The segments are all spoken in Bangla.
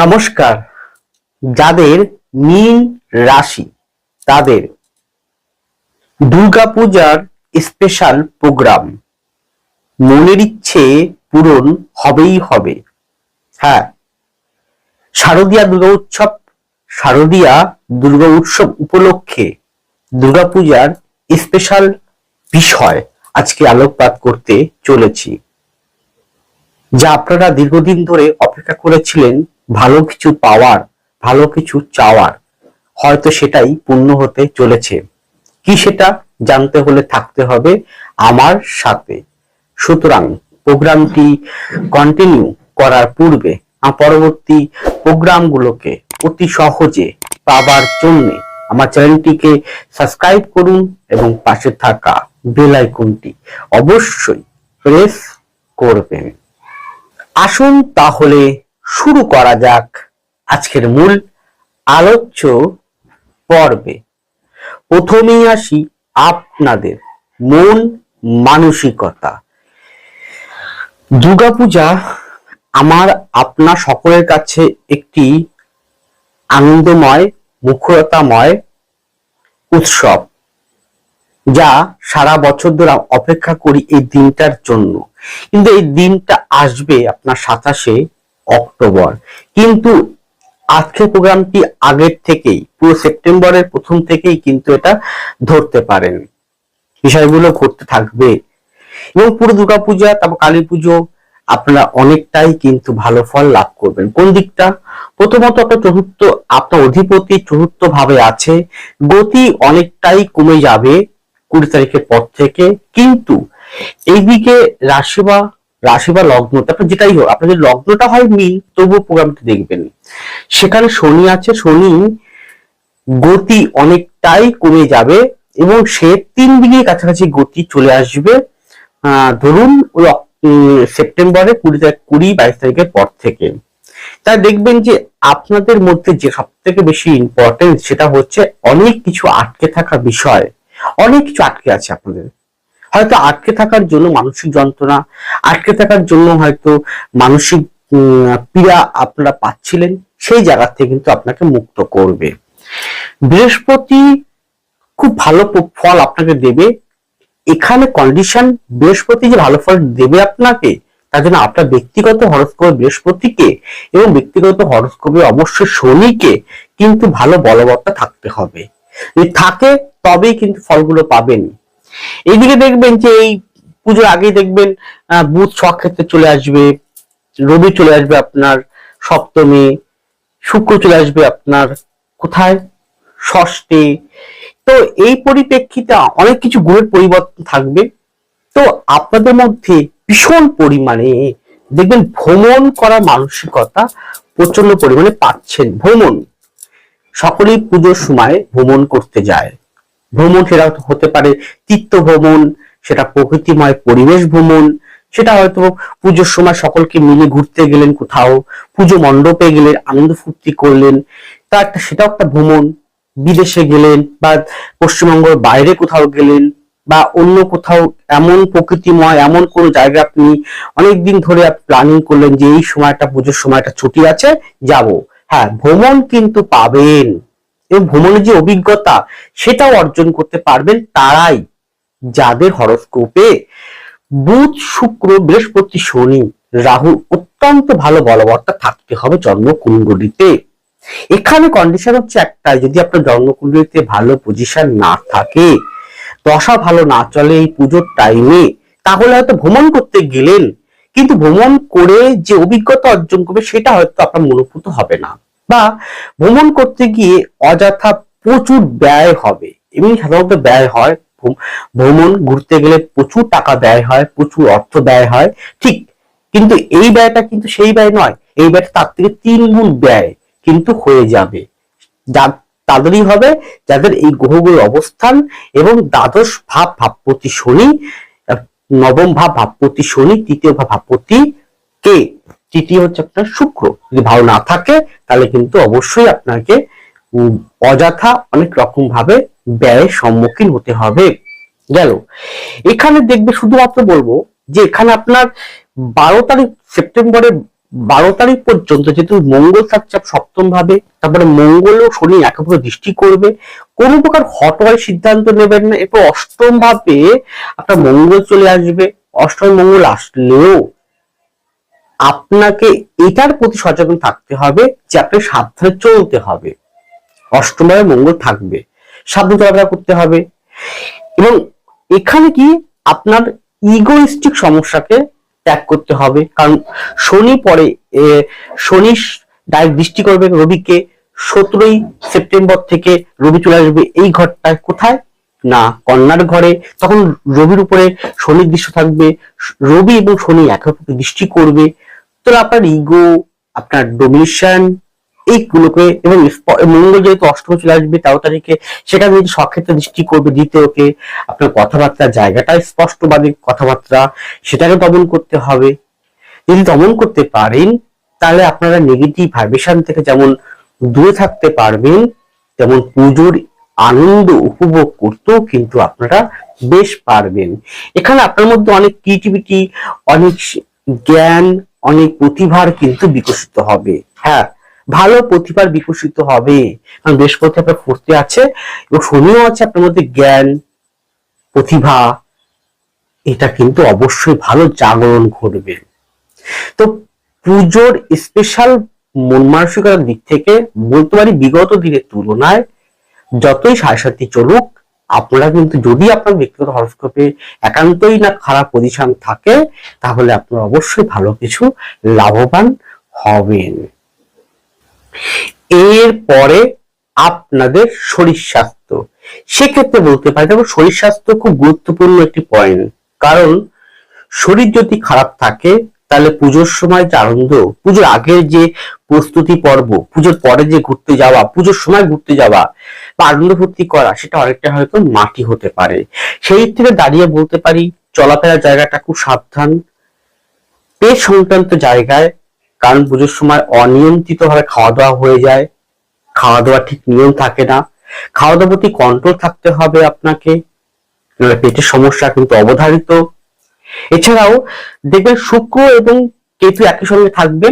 নমস্কার। যাদের মীন রাশি, তাদের দুর্গাপূজার স্পেশাল প্রোগ্রাম মনের ইচ্ছে পূরণ হবেই হবে। হ্যাঁ শারদীয়া দুর্গা উৎসব, শারদীয়া দুর্গা উৎসব উপলক্ষে দুর্গাপূজার স্পেশাল বিষয় আজকে আলোকপাত করতে চলেছি। যা আপনারা দীর্ঘদিন ধরে অপেক্ষা করেছিলেন ভালো কিছু পাওয়ার, ভালো কিছু চাওয়ার, হয়তো সেটাই পূর্ণ হতে চলেছে। কি সেটা জানতে হলে থাকতে হবে আমার সাথে। সুতরাং প্রোগ্রামটি কন্টিনিউ করার পূর্বে পরবর্তী প্রোগ্রামগুলোকে অতি সহজে পাবার জন্য আমার চ্যানেলটিকে সাবস্ক্রাইব করুন এবং পাশে থাকা বেল আইকনটি অবশ্যই প্রেস করবেন। আসুন তাহলে শুরু করা যাক আজকের মূল আলোচ্য পর্বে। প্রথমেই আসি আপনাদের মন মানসিকতা। দুর্গাপূজা আমার আপনার সকলের কাছে একটি আনন্দময়, মুখরতাময় উৎসব, যা সারা বছর ধরে অপেক্ষা করি এই দিনটার জন্য। কিন্তু এই দিনটা আসবে আপনার সাতাশে অক্টোবর। কিন্তু আজকের প্রোগ্রামটি আগের থেকেই, পুরো সেপ্টেম্বরের প্রথম থেকেই কিন্তু এটা ধরতে পারেন। বিষয়গুলো ঘটতে থাকবে। এবং পুরো দুর্গাপূজা, তারপর কালী পুজো, আপনারা অনেকটাই কিন্তু ভালো ফল লাভ করবেন। কোন দিকটা? প্রথমত আপনার চতুর্থ, আপনার অধিপতি চতুর্থ ভাবে আছে। গতি অনেকটাই কমে যাবে কুড়ি তারিখের পর থেকে। কিন্তু এইদিকে রাশি বা রাশি বা লগ্ন, তারপর যেটাই হোক, আপনার যদি লগ্নটা হয় মিল তবুও প্রোগ্রামটি দেখবেন। সেখানে শনি আছে, শনি গতি অনেকটাই কমে যাবে এবং সে তিন দিনের কাছাকাছি গতি চলে আসবে। ধরুন সেপ্টেম্বরে কুড়ি তারিখ, কুড়ি, বাইশ তারিখের পর থেকে। তাই দেখবেন যে আপনাদের মধ্যে যে সব থেকে বেশি ইম্পর্টেন্ট সেটা হচ্ছে অনেক কিছু আটকে থাকা বিষয়, অনেক কিছু আটকে আছে আপনাদের। হয়তো আটকে থাকার জন্য মানসিক যন্ত্রণা, আটকে থাকার জন্য হয়তো মানসিক পীড়া আপনারা পাচ্ছিলেন, সেই জায়গা থেকে কিন্তু আপনাকে মুক্ত করবে। বৃহস্পতি খুব ভালো ফল আপনাকে দেবে। এখানে কন্ডিশন বৃহস্পতি যে ভালো ফল দেবে আপনাকে, তার জন্য আপনার ব্যক্তিগত হরস্কোপে বৃহস্পতিকে এবং ব্যক্তিগত হরস্কোপে অবশ্যই শনিকে কিন্তু ভালো বলবত্তা থাকতে হবে। যদি থাকে, তবেই কিন্তু ফলগুলো পাবেন। এইদিকে দেখবেন যে এই পুজোর আগেই দেখবেন বুধ স্বক্ষেত্রে চলে আসবে, রবি চলে আসবে আপনার, সপ্তমী, শুক্র চলে আসবে আপনার, কোথায়? ষষ্ঠে। তো এই পরিপ্রেক্ষিতে অনেক কিছু গ্রহের পরিবর্তন থাকবে। তো আপনাদের মধ্যে ভীষণ পরিমাণে দেখবেন ভ্রমণ করার মানসিকতা প্রচণ্ড পরিমাণে পাচ্ছেন। ভ্রমণ। সকলেই পুজোর সময় ভ্রমণ করতে যায়। ভ্রমণ সেটা হতে পারে তীর্থ ভ্রমণ, সেটা প্রকৃতিময় পরিবেশ ভ্রমণ, সেটা হয়তো পুজোর সময় সকলকে মিলে ঘুরতে গেলেন কোথাও, পুজো মণ্ডপে গেলেন, আনন্দ ফুর্তি করলেন, তা একটা সেটাও একটা ভ্রমণ। বিদেশে গেলেন বা পশ্চিমবঙ্গের বাইরে কোথাও গেলেন বা অন্য কোথাও এমন প্রকৃতিময়, এমন কোন জায়গা আপনি অনেকদিন ধরে প্ল্যানিং করলেন যে এই সময়টা, পুজোর সময়টা ছুটি আছে, যাব। হ্যাঁ ভ্রমণ কিন্তু পাবেন। এবং ভ্রমণের যে অভিজ্ঞতা সেটাও অর্জন করতে পারবেন তারাই যাদের হরস্কোপে বুধ, শুক্র, বৃহস্পতি, শনি, রাহু অত্যন্ত ভালো বলবত্তা থাকতে হবে জন্মকুণ্ডলিতে। এখানে কন্ডিশন হচ্ছে একটাই, যদি আপনার জন্মকুণ্ডলিতে ভালো পজিশন না থাকে, দশা ভালো না চলে এই পুজোর টাইমে তাহলে হয়তো ভ্রমণ করতে গেলেন, কিন্তু ভ্রমণ করে যে অভিজ্ঞতা অর্জন করবে সেটা হয়তো আপনার মনোভূত হবে না। বা ভ্রমণ করতে গিয়ে অযথা প্রচুর ব্যয় হবে। এমনি সাধারণত ব্যয় হয় ভ্রমণ ঘুরতে গেলে প্রচুর টাকা ব্যয় হয়, প্রচুর অর্থ ব্যয় হয়, ঠিক। কিন্তু এই ব্যয়টা কিন্তু সেই ব্যয় নয়। এই ব্যয়টা তার থেকে তিন গুণ ব্যয় কিন্তু হয়ে যাবে। যা, তাদেরই হবে যাদের এই গ্রহগুলোর অবস্থান এবং দ্বাদশ ভাব ভাবপতি শনি নবম ভাব ভাবপতি শনি, তৃতীয় ভাব ভাবপতি কে? তৃতীয় হচ্ছে আপনার শুক্র। যদি ভালো না থাকে, তাহলে কিন্তু অবশ্যই আপনাকে অযথা অনেক রকম ভাবে ব্যয়ের সম্মুখীন হতে হবে। গেল। এখানে দেখবে শুধুমাত্র বলব যে এখানে আপনার বারো তারিখ, সেপ্টেম্বরের বারো তারিখ পর্যন্ত যেহেতু মঙ্গল থাকছে সপ্তম ভাবে তারপরে মঙ্গল ও শনি একেবারে দৃষ্টি করবে, কোনো প্রকার হটওয়ার সিদ্ধান্ত নেবেন না। এরপর অষ্টম ভাবে আপনার মঙ্গল চলে আসবে, অষ্টম মঙ্গল আসলেও আপনাকে এটার প্রতি সচেতন থাকতে হবে যে আপনি সাবধানে চলতে হবে। অষ্টম ভাবে মঙ্গল থাকবে, সাবধানে চলাফেরা করতে হবে। এবং এখানে কি আপনার ইগোইস্টিক সমস্যাকে ত্যাগ করতে হবে। কারণ শনি পরে শনি ডাইরেক্ট দৃষ্টি করবে রবিকে, সতেরোই সেপ্টেম্বর থেকে রবি চলে আসবে। এই ঘরটায় কোথায়? না, কন্যার ঘরে। তখন রবির উপরে শনির দৃশ্য থাকবে। রবি এবং শনি একে দৃষ্টি করবে। তো আপনার ইগো আপনার ডোমিনেশন এইগুলোকে এবং মঙ্গল যেহেতু অষ্টম চলে আসবে তেরো তারিখে সেটা যদি সক্ষেত্রে দৃষ্টি করবে দ্বিতীয়কে আপনার কথাবার্তার জায়গাটা স্পষ্টবাদী কথাবার্তা, সেটাকে দমন করতে হবে। যদি দমন করতে পারেন, তাহলে আপনারা নেগেটিভ ভাইব্রেশন থেকে যেমন দূরে থাকতে পারবেন, তেমন পুজোর আনন্দ উপভোগ করতেও কিন্তু আপনারা বেশ পারবেন। এখানে আপনার মধ্যে অনেক ক্রিয়েটিভিটি অনেক জ্ঞান অনেক প্রতিভার কিন্তু বিকশিত হবে। হ্যাঁ ভালো প্রতিভার বিকশিত হবে। কারণ বৃহস্পতি আপনার ফুর্তি আছে এবং শনিও আছে আপনার মধ্যে জ্ঞান, প্রতিভা। এটা কিন্তু অবশ্যই ভালো জাগরণ ঘটবে। তো পুজোর স্পেশাল মন মানসিকতার দিক থেকে বলতে পারি বিগত দিনের তুলনায় যতই সাড়ে সাতটি চলুক আপনারা কিন্তু যদি আপনার ব্যক্তিগত হরস্কোপে একান্তই না খারাপ পজিশন থাকে, তাহলে আপনারা অবশ্যই ভালো কিছু লাভবান হবেন। এরপরে আপনাদের শরীর স্বাস্থ্য। সেক্ষেত্রে বলতে পারি, দেখো, শরীর স্বাস্থ্য খুব গুরুত্বপূর্ণ একটি পয়েন্ট কারণ শরীর যদি খারাপ থাকে তাহলে পুজোর সময় যে আনন্দ, পুজোর আগের যে প্রস্তুতি পর্ব, পুজোর পরে যে ঘুরতে যাওয়া, পুজোর সময় ঘুরতে যাওয়া বা আনন্দ ফুর্তি করা, সেটা অনেকটা হয়তো মাটি হতে পারে। সেই থেকে দাঁড়িয়ে বলতে পারি, চলাফেরার জায়গাটা খুব সাবধান। পেট সংক্রান্ত জায়গায়, কারণ পুজোর সময় অনিয়ন্ত্রিত ভাবে খাওয়া দাওয়া হয়ে যায়। খাওয়া দাওয়া ঠিক নিয়ম থাকে না। খাওয়া দাওয়ার প্রতি কন্ট্রোল থাকতে হবে আপনাকে। পেটের সমস্যা কিন্তু অবধারিত। এছাড়াও দেখবেন শুক্র এবং কেতু একই সঙ্গে থাকবে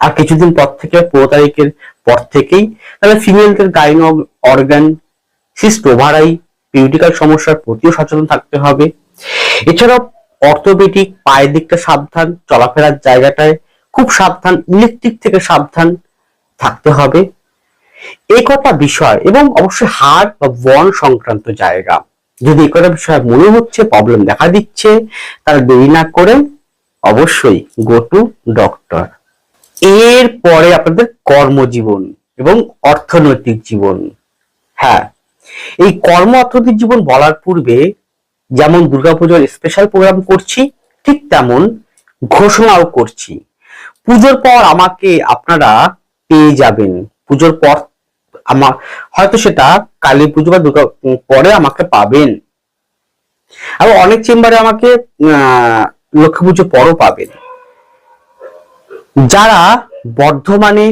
আর কিছুদিন পর থেকে, পনেরো তারিখের পর থেকেই তাহলে ফিমেলদের গাইন অর্গান সিস্ট ওভারাই পিউটিক্যাল সমস্যার প্রতিও সচেতন থাকতে হবে। এছাড়াও অর্থোপেডিক পায়ের দিকটা সাবধান, চলাফেরার জায়গাটায় খুব সাবধান ইলেকট্রিক থেকে সাবধান থাকতে হবে। এই কটা বিষয় এবং অবশ্যই হাড় বা বন সংক্রান্ত জায়গা। যদি কটা বিষয় মনে হচ্ছে প্রবলেম দেখা দিচ্ছে, তাহলে দেরি না করে অবশ্যই গো টু ডক্টর এরপরে আপনাদের কর্মজীবন এবং অর্থনৈতিক জীবন। হ্যাঁ এই কর্ম অর্থনৈতিক জীবন বলার পূর্বে যেমন দুর্গাপুজোর স্পেশাল প্রোগ্রাম করছি, ঠিক তেমন ঘোষণাও করছি। পুজোর পর আমাকে আপনারা পেয়ে যাবেন। পুজোর পর আমার, হয়তো সেটা কালী পুজো বা দুর্গা পরে আমাকে পাবেন। আর অনেক চেম্বারে আমাকে লক্ষ্মী পুজো পরও পাবেন। যারা বর্ধমানে,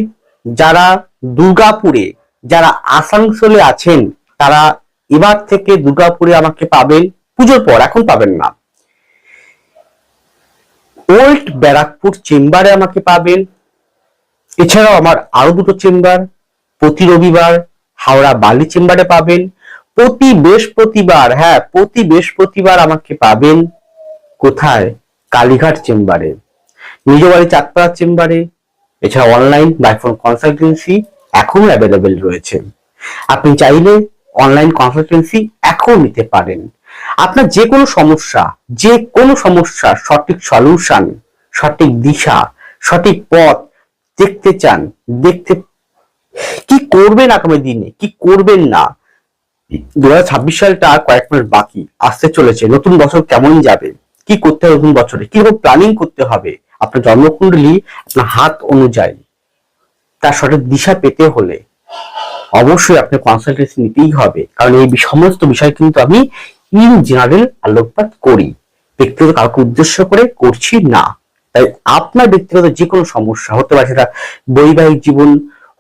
যারা দুর্গাপুরে, যারা আসানসোলে আছেন, তারা এবার থেকে দুর্গাপুরে আমাকে পাবেন, পুজোর পর, এখন পাবেন না। ওল্ড ব্যারাকপুর চেম্বারে আমাকে পাবেন। এছাড়াও আমার আরও দুটো চেম্বার প্রতি রবিবার হাওড়া বালি চেম্বারে পাবেন, প্রতি বৃহস্পতিবার হ্যাঁ প্রতি বৃহস্পতিবার আমাকে পাবেন কোথায়? কালীঘাট চেম্বারে নিজ বাড়ি চাঁদপাড়া চেম্বারে, এছাড়া অনলাইন বাইফোন কনসালটেন্সি এখনও অ্যাভেলেবেল রয়েছে। আপনি চাইলে অনলাইন কনসালটেন্সি এখন নিতে পারেন। আপনার যে কোনো সমস্যা যে কোনো সমস্যার সঠিক সলিউশন সঠিক দিশা, সঠিক পথ দেখতে চান, দেখতে কি করবেন আগামী দিনে? কি করবেন না? দু ছাব্বিশ সালটা কয়েক মাস বাকি, আসতে চলেছে। নতুন বছর কেমন যাবে? কি করতে হবে নতুন বছরে? কীরকম প্ল্যানিং করতে হবে? আপনার জন্মকুণ্ডলী আপনার হাত অনুযায়ী। তার সঠিক দিশা পেতে হলে অবশ্যই আপনার কনসালটেন্সি নিতেই হবে। কারণ এই সমস্ত বিষয় কিন্তু আমি ইন জেনারেল আলোকপাত করি। ব্যক্তিগত কাউকে উদ্দেশ্য করে করছি না। তাই আপনার ব্যক্তিগত যে কোনো সমস্যা, হতে পারে সেটা বৈবাহিক জীবন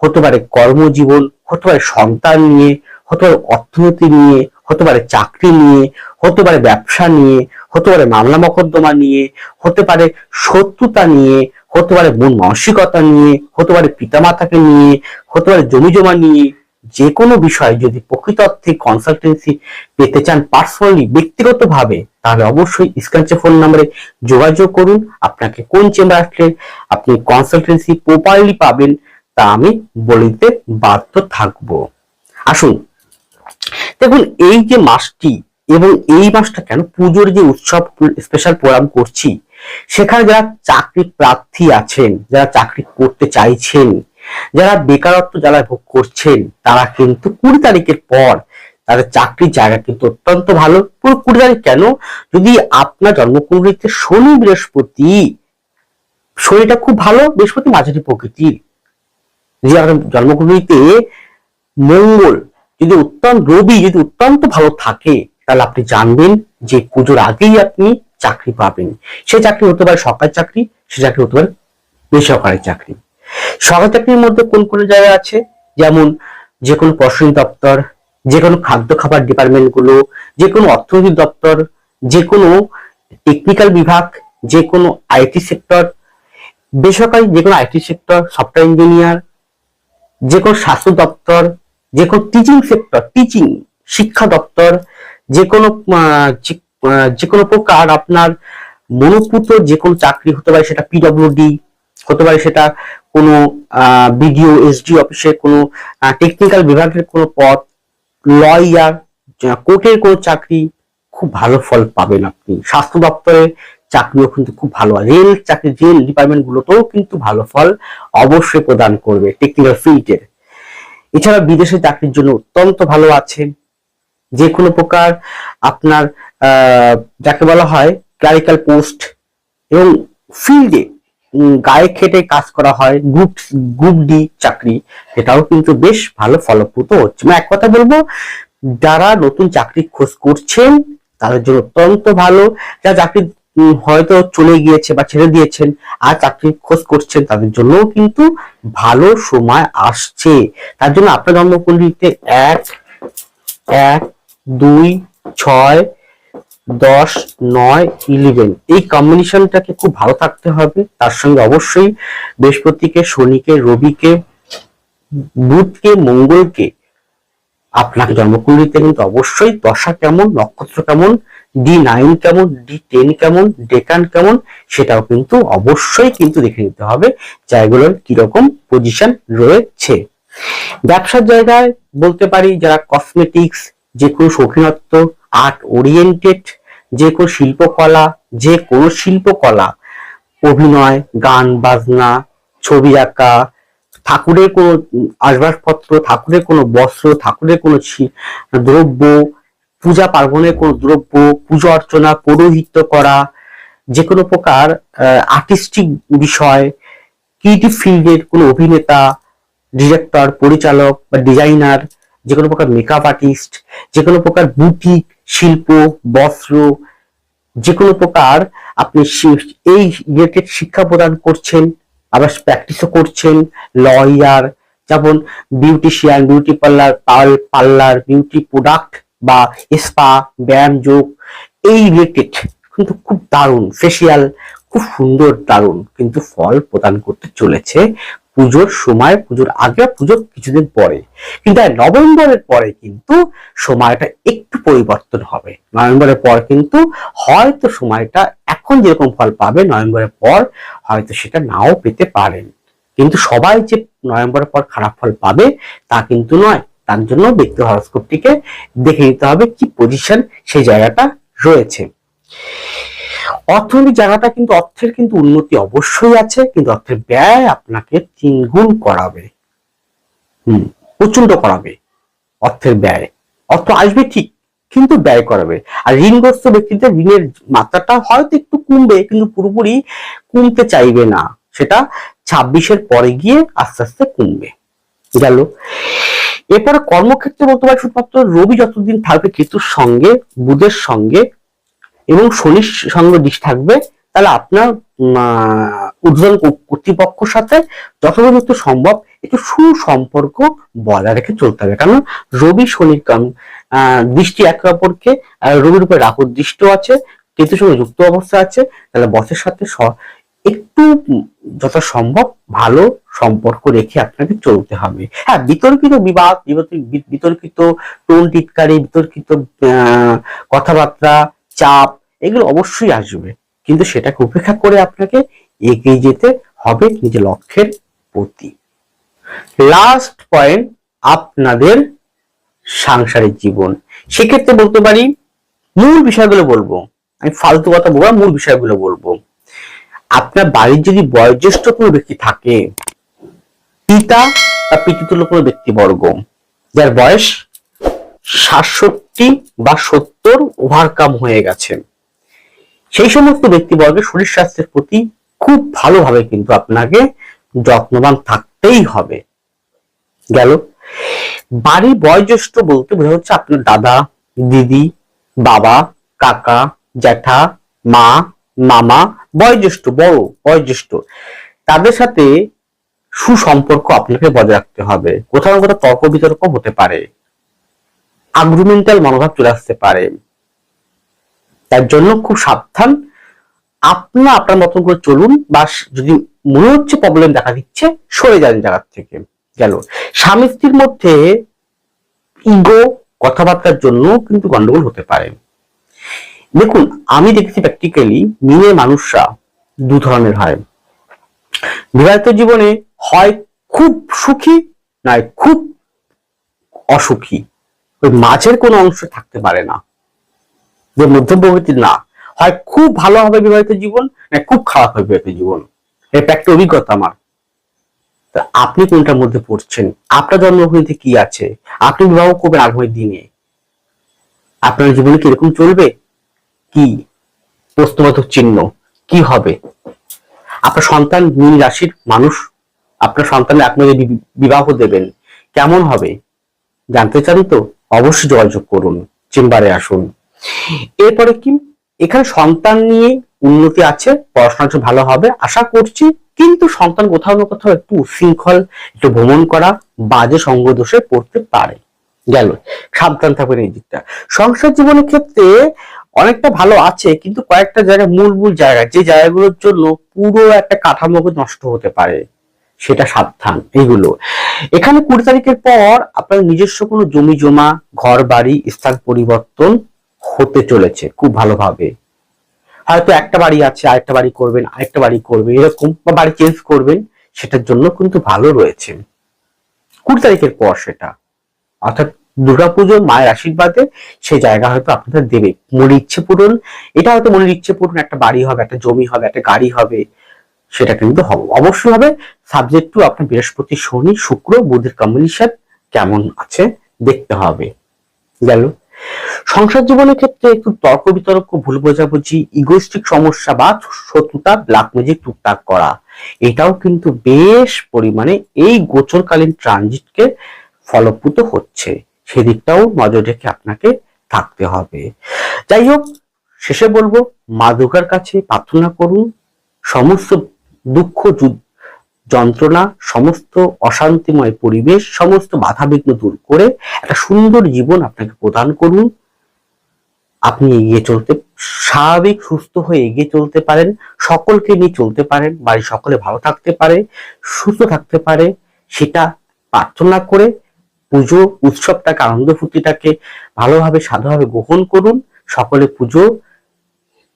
হতে পারে কর্মজীবন হতে পারে সন্তান নিয়ে হতে পারে অর্থনীতি নিয়ে হতে পারে চাকরি নিয়ে হতে পারে ব্যবসা নিয়ে হতে পারে মামলা মকদ্দমা নিয়ে হতে পারে শত্রুতা নিয়ে হতে পারে মন মানসিকতা নিয়ে হতে পারে পিতামাতাকে নিয়ে হতে পারে জমি জমা নিয়ে যে কোনো বিষয়ে যদি প্রকৃত অর্থে কনসালটেন্সি পেতে চান পার্সোনালি ব্যক্তিগতভাবে তাহলে অবশ্যই স্ক্যানচে ফোন নাম্বারে যোগাযোগ করুন আপনাকে কোন চেম্বার আসলে আপনি কনসালটেন্সি প্রপারলি পাবেন তা আমি বলিতে বাধ্য থাকব। আসুন, দেখুন এই যে মাসটি এবং এই মাসটা কেন পুজোর যে উৎসব স্পেশাল প্রোগ্রাম করছি, সেখানে যারা চাকরি প্রার্থী আছেন, যারা চাকরি করতে চাইছেন, যারা বেকারত্ব জ্বালায় ভোগ করছেন, তারা কিন্তু কুড়ি তারিখের পর তাদের চাকরির জায়গা কিন্তু অত্যন্ত ভালো। পুরো কুড়ি তারিখ কেন? যদি আপনার জন্মকুণ্ডলিতে শনি, বৃহস্পতি, শনিটা খুব ভালো, বৃহস্পতি মাঝারি প্রকৃতির। যে আপনার জন্মকুণ্ডলিতে মঙ্গল, যদি অত্যন্ত রবি, যদি অত্যন্ত ভালো থাকে, তাহলে আপনি জানবেন যে পুজোর আগেই আপনি চাকরি পাবেন। সে চাকরি হতে পারে সরকারি চাকরি, সে চাকরি হতে পারে বেসরকারি চাকরি। সরকারি চাকরির মধ্যে কোন কোন জায়গা আছে? যেমন যে কোনো প্রশাসনিক দপ্তর যে কোনো খাদ্য খাবার ডিপার্টমেন্টগুলো যে কোনো অর্থনৈতিক দপ্তর যে কোনো টেকনিক্যাল বিভাগ যে কোনো আইটি সেক্টর, বেসরকারি যে কোনো আইটি সেক্টর, সফটওয়্যার ইঞ্জিনিয়ার যে কোনো স্বাস্থ্য দপ্তর, যে কোনো টিচিং সেক্টর টিচিং শিক্ষা দপ্তর, যে কোনো যে- কোনো প্রকার আপনার মনোপুত যে কোনো চাকরি হতে পারে সেটা পিডব্লিউডি হতে পারে সেটা কোনো বিডিও এসডি অফিসের কোনো টেকনিক্যাল বিভাগের কোনো পদ লয়ার কোর্টের কোনো চাকরি, খুব ভালো ফল পাবেন আপনি। স্বাস্থ্য দপ্তরে চাকরিও কিন্তু খুব ভালো। রেল চাকরি রেল ডিপার্টমেন্ট গুলোতেও কিন্তু ভালো ফল অবশ্যই প্রদান করবে টেকনিক্যাল ফিল্ডের এছাড়া বিদেশে চাকরির জন্য অত্যন্ত ভালো আছে। যে কোনো প্রকার আপনার যাকে বলা হয় ক্লারিক্যাল পোস্ট এবং ফিল্ডে গায়ে খেটে কাজ করা হয় গ্রুপ গ্রুপ ডি চাকরি সেটাও কিন্তু বেশ ভালো ফলপ্রদ হচ্ছে। মানে এক কথা বলব যারা নতুন চাকরি খোঁজ করছেন তাদের জন্য অত্যন্ত ভালো। যারা চাকরি উম, হয়তো চলে গিয়েছে বা ছেড়ে দিয়েছেন, আর চাকরি খোঁজ করছেন, তাদের জন্য কিন্তু ভালো সময় আসছে। তার জন্য আপনার জন্মকুণ্ডলিতে এক এক, দুই, ছয়, দশ, নয় ইলেভেন এই কম্বিনেশনটাকে খুব ভালো থাকতে হবে। তার সঙ্গে অবশ্যই বৃহস্পতিকে, শনিকে, রবিকে, বুধকে, মঙ্গলকে আপনাকে জন্মকুণ্ডলিতে কিন্তু অবশ্যই দশা কেমন, নক্ষত্র কেমন ডি নাইন কেমন ডি টেন কেমন ডেকান কেমন, সেটাও কিন্তু অবশ্যই কিন্তু দেখে নিতে হবে জায়গাগুলোর কীরকম পজিশন রয়েছে। ব্যবসার জায়গায় বলতে পারি যারা কসমেটিক্স যে কোনো শৌখিনত্ব আর্ট ওরিয়েন্টেড যে কোনো শিল্পকলা, যে কোনো শিল্পকলা, অভিনয়, গান, বাজনা, ছবি আঁকা ঠাকুরের কোনো আসবাবপত্র, ঠাকুরের কোনো বস্ত্র, ঠাকুরের কোনো দ্রব্য, পূজা পার্বণের কোনো দ্রব্য, পূজা অর্চনা, পৌরোহিত্য করা, যে কোনো প্রকার আর্টিস্টিক বিষয় ক্রিয়েটিভ ফিল্ডের কোনো অভিনেতা ডিরেক্টর পরিচালক বা ডিজাইনার যে কোনো প্রকার মেকআপ আর্টিস্ট যে কোনো প্রকার বুটিক শিল্প, বস্ত্র, যে কোনো প্রকার আপনি এই রিলেটেড শিক্ষা প্রদান করছেন আবার প্র্যাকটিসও করছেন লয়ার যেমন beautician beauty parlour parlour beauty product বা স্পা ব্যায়াম যোগ, এই রিলেটেড কিন্তু খুব দারুণ ফেসিয়াল খুব সুন্দর দারুণ কিন্তু ফল প্রদান করতে চলেছে পুজোর সময়, পুজোর আগে, পুজোর কিছুদিন পরে। কিন্তু নভেম্বরের পরে কিন্তু সময়টা একটু পরিবর্তন হবে। নভেম্বরের পর কিন্তু হয়তো সময়টা এখন যেরকম ফল পাবে, নভেম্বরের পর হয়তো সেটা নাও পেতে পারেন। কিন্তু সবাই যে নভেম্বরের পর খারাপ ফল পাবে, তা কিন্তু নয়। তার জন্য ব্যক্তি হরস্কোপটিকে দেখে নিতে হবে কি পজিশন সেই জায়গাটা রয়েছে। অর্থনৈতিক জায়গাটা কিন্তু অর্থের কিন্তু উন্নতি অবশ্যই আছে, কিন্তু অর্থের ব্যয় আপনাকে তিন গুণ করাবে। হুম প্রচণ্ড করাবে অর্থের ব্যয়। অর্থ আসবে ঠিক, কিন্তু ব্যয় করাবে। আর ঋণগ্রস্ত ব্যক্তিদের ঋণের মাত্রাটা হয়তো একটু কমবে, কিন্তু পুরোপুরি কমতে চাইবে না। সেটা ছাব্বিশের পরে গিয়ে আস্তে আস্তে কমবে। গেল। এরপরে কর্মক্ষেত্রে বলতে পারি শুধুমাত্র রবি যতদিন থাকবে, কেতুর সঙ্গে, বুধের সঙ্গে এবং শনির সঙ্গে দিশ থাকবে, তাহলে আপনার কর্তৃ- কর্তৃপক্ষের সাথে যতদূর সম্ভব একটু সুসম্পর্ক বজায় রেখে চলতে হবে। কারণ রবি শনির দৃষ্টি একে অপরকে রবির উপরে রাহুর দৃষ্টিও আছে কেতুর সঙ্গে যুক্ত অবস্থা আছে, তাহলে বসের সাথে একটু যথাসম্ভব ভালো সম্পর্ক রেখে আপনাকে চলতে হবে। হ্যাঁ বিতর্কিত বিবাদ বিতর্কিত টোন টিটকারি বিতর্কিত কথাবার্তা, চাপ এগুলো অবশ্যই আসবে। কিন্তু সেটাকে উপেক্ষা করে আপনাকে এগিয়ে যেতে হবে নিজের লক্ষ্যের প্রতি। লাস্ট পয়েন্ট আপনাদের সাংসারিক জীবন। সেক্ষেত্রে বলতে পারি, মূল বিষয়গুলো বলব। আমি ফালতু কথা বলব মূল বিষয়গুলো বলব। আপনার বাড়ির যদি বয়োজ্যেষ্ঠ কোনো ব্যক্তি থাকে, পিতা বা পিতৃতুল্য কোনো ব্যক্তিবর্গ, যার বয়স সাতষট্টি বা সত্তর ওভারকাম হয়ে গেছে সেই সমস্ত ব্যক্তিবর্গের শরীর স্বাস্থ্যের প্রতি খুব ভালোভাবে কিন্তু আপনাকে যত্নবান থাকতেই হবে। গেল। বাড়ির বয়োজ্যেষ্ঠ বলতে বোঝা হচ্ছে আপনার দাদা, দিদি, বাবা, কাকা, জ্যাঠা, মা, মামা, বয়োজ্যেষ্ঠ, বড়, বয়োজ্যেষ্ঠ। তাদের সাথে সুসম্পর্ক আপনাকে বজায় রাখতে হবে। কোথাও কোথাও তর্ক বিতর্ক হতে পারে। আগ্রুমেন্টাল মনোভাব চলে আসতে পারে। তার জন্য খুব সাবধান। আপনা আপনার মতন করে চলুন বা যদি মনে হচ্ছে প্রবলেম দেখা দিচ্ছে, সরে যান জায়গার থেকে। গেল। স্বামী স্ত্রীর মধ্যে ইগো কথাবার্তার জন্য কিন্তু গন্ডগোল হতে পারে। দেখুন, আমি দেখেছি প্র্যাকটিক্যালি মেয়ে মানুষরা দু ধরনের হয়। বিবাহিত জীবনে হয় খুব সুখী, নয় খুব অসুখী। ওই মাঝের কোনো অংশ থাকতে পারে না। যে মধ্যম না, হয় খুব ভালো হবে বিবাহিত জীবন, না খুব খারাপ হবে বিবাহিত জীবন? এটা একটা অভিজ্ঞতা আমার। তা আপনি কোনটার মধ্যে পড়ছেন? আপনার জন্মভূমিতে কি আছে? আপনি বিবাহ করবেন আগামী দিনে। আপনার জীবনে কীরকম চলবে? কি? প্রশ্নবোধক চিহ্ন। কি হবে? আপনার সন্তান মীন রাশির মানুষ, আপনার সন্তানের আপনি যদি বিবাহ দেবেন, কেমন হবে? জানতে চান তো অবশ্যই যোগাযোগ করুন, চেম্বারে আসুন। এরপরে কি? এখানে সন্তান নিয়ে উন্নতি আছে, পড়াশোনা ভালো হবে, আশা করছি, কিন্তু সন্তান কোথাও না কোথাও একটু উশৃঙ্খল, একটু ভ্রমণ করা বাজে সঙ্গ দোষে পড়তে পারে। গেল, সাবধান থাকবেন এই দিকটা। সংসার জীবনের ক্ষেত্রে অনেকটা ভালো আছে, কিন্তু কয়েকটা জায়গা মূল মূল জায়গা, যে জায়গাগুলোর জন্য পুরো একটা কাঠামোকে নষ্ট হতে পারে, সেটা সাবধান, এইগুলো। এখানে কুড়ি তারিখের পর আপনার নিজস্ব কোনো জমি জমা ঘর বাড়ি স্থান পরিবর্তন হতে চলেছে খুব ভালোভাবে। হয়তো একটা বাড়ি আছে, আরেকটা বাড়ি করবেন, আরেকটা বাড়ি করবেন, এরকম বা বাড়ি চেঞ্জ করবেন, সেটার জন্য কিন্তু ভালো রয়েছে। কুড়ি তারিখের পর সেটা। অর্থাৎ দুর্গাপুজো মায়ের আশীর্বাদে সেই জায়গা হয়তো আপনাদের দেবে। মনের ইচ্ছে পূরণ, এটা হয়তো মনের ইচ্ছে পূরণ, একটা বাড়ি হবে, একটা জমি হবে, একটা গাড়ি হবে, সেটা কিন্তু হবে। অবশ্যই হবে সাবজেক্ট টু আপনার বৃহস্পতি, শনি, শুক্র, বুধের কম্বিনেশন কেমন আছে, দেখতে হবে। গেল। সংসার জীবনের ক্ষেত্রে একটু তর্ক বিতর্ক, ভুল বোঝাবুঝি ইগোস্টিক সমস্যা বা শত্রুতা ব্ল্যাক ম্যাজিক টুকটাক করা। এটাও কিন্তু বেশ পরিমাণে এই গোচরকালীন ট্রানজিটকে ফলপ্রুত হচ্ছে। সেদিকটাও নজর রেখে আপনাকে থাকতে হবে। যাই হোক, শেষে বলব মা দুর্গার কাছে প্রার্থনা করুন। সমস্ত দুঃখ যু- যন্ত্রণা, সমস্ত অশান্তিময় পরিবেশ, সমস্ত বাধাবিঘ্ন দূর করে একটা সুন্দর জীবন আপনাকে প্রদান করুন। আপনি এগিয়ে চলতে, স্বাভাবিক সুস্থ হয়ে এগিয়ে চলতে পারেন, সকলকে নিয়ে চলতে পারেন, বাড়ির সকলে ভালো থাকতে পারে, সুস্থ থাকতে পারে, সেটা প্রার্থনা করে পুজো উৎসবটাকে, আনন্দ ফুর্তিটাকে ভালোভাবে, সাধুভাবে গ্রহণ করুন, সকলে পুজো,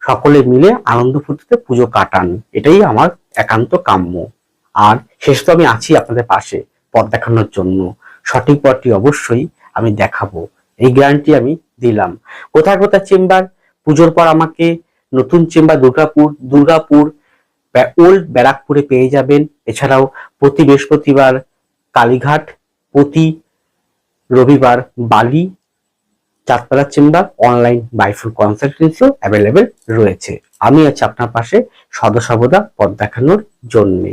সকলে মিলে আনন্দ ফুর্তিতে পুজো কাটান। এটাই আমার একান্ত কাম্য। আর শেষ তো আমি আছি আপনাদের পাশে পথ দেখানোর জন্য। সঠিক পথটি অবশ্যই আমি দেখাবো। এই গ্যারান্টি আমি দিলাম। কোথায় কোথায় চেম্বার? পুজোর পর আমাকে নতুন চেম্বার দুর্গাপুর দুর্গাপুর ওল্ড ব্যারাকপুরে পেয়ে যাবেন। এছাড়াও প্রতি বৃহস্পতিবার কালীঘাট, প্রতি রবিবার বালি চারতলা চেম্বার, অনলাইন বাইফুল কনসালটেন্সিও অ্যাভেলেবেল রয়েছে। আমি আছি আপনার পাশে সদা সর্বদা পথ দেখানোর জন্যে।